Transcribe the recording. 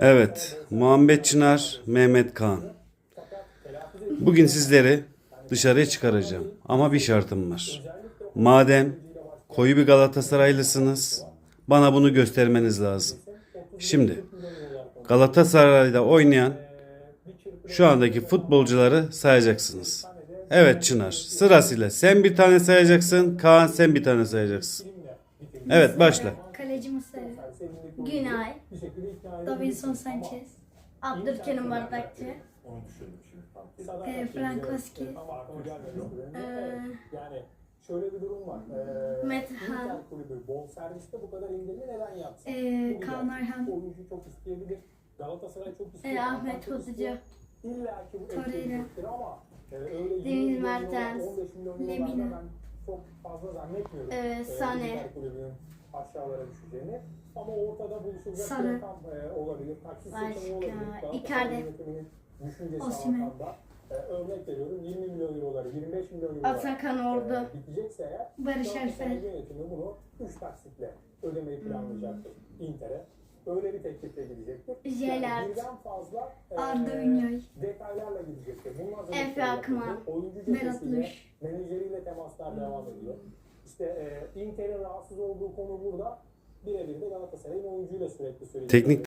Evet, Muhammed Çınar, Mehmet Kaan. Bugün sizleri dışarıya çıkaracağım. Ama bir şartım var. Madem koyu bir Galatasaraylısınız, bana bunu göstermeniz lazım. Şimdi Galatasaray'da oynayan şu andaki futbolcuları sayacaksınız. Evet Çınar, sırasıyla sen bir tane sayacaksın, Kaan sen bir tane sayacaksın. Evet başla. Kaleci Muslera. Günay. Davinson Sanchez. Abdülkerim Bardakçı. E, Frankowski. E, Yani şöyle bir durum var. Ee, Metehan. Kulübü bonserviste bu kadar indirimi neden yapsın? e, Kaan Ayhan. Oyuncu çok isteyebilir. Galatasaray çok E, isteyebilir. Ahmet Kutucu. İlla ki bu etkileyecektir ama e, öyle Deniz 20 milyon euro, Mertens, 15 milyon euro Lemina. ben çok fazla zannetmiyorum. E, Ee, Sane. Kulübünün aşağılara düşeceğini. Ama ortada buluşulacak Sarı. bir rakam e, olabilir. Taksit seçeneği olabilir. Galatasaray Icardi. yönetiminin düşüncesi Osimhen. altında. E, örnek veriyorum 20 milyon euroları, 25 milyon euroları Atakan Ordu. e, bitecekse eğer Barış Galatasaray Alper. yönetimi bunu 3 taksitle ödemeyi planlayacaktır Inter'e. Öyle bir teklifle gidecektir. Gerrard. birden fazla e, Arda Ünlüoy. detaylarla gidecektir. Bunun hazırlıkları Efe yapıldı. Akman. Oyuncu Berat cephesiyle, Luş. menajeriyle temaslar devam ediyor. İşte e, Inter'in rahatsız olduğu konu burada. Birebir de Galatasaray'ın oyuncuyla sürekli söylediği. Teknik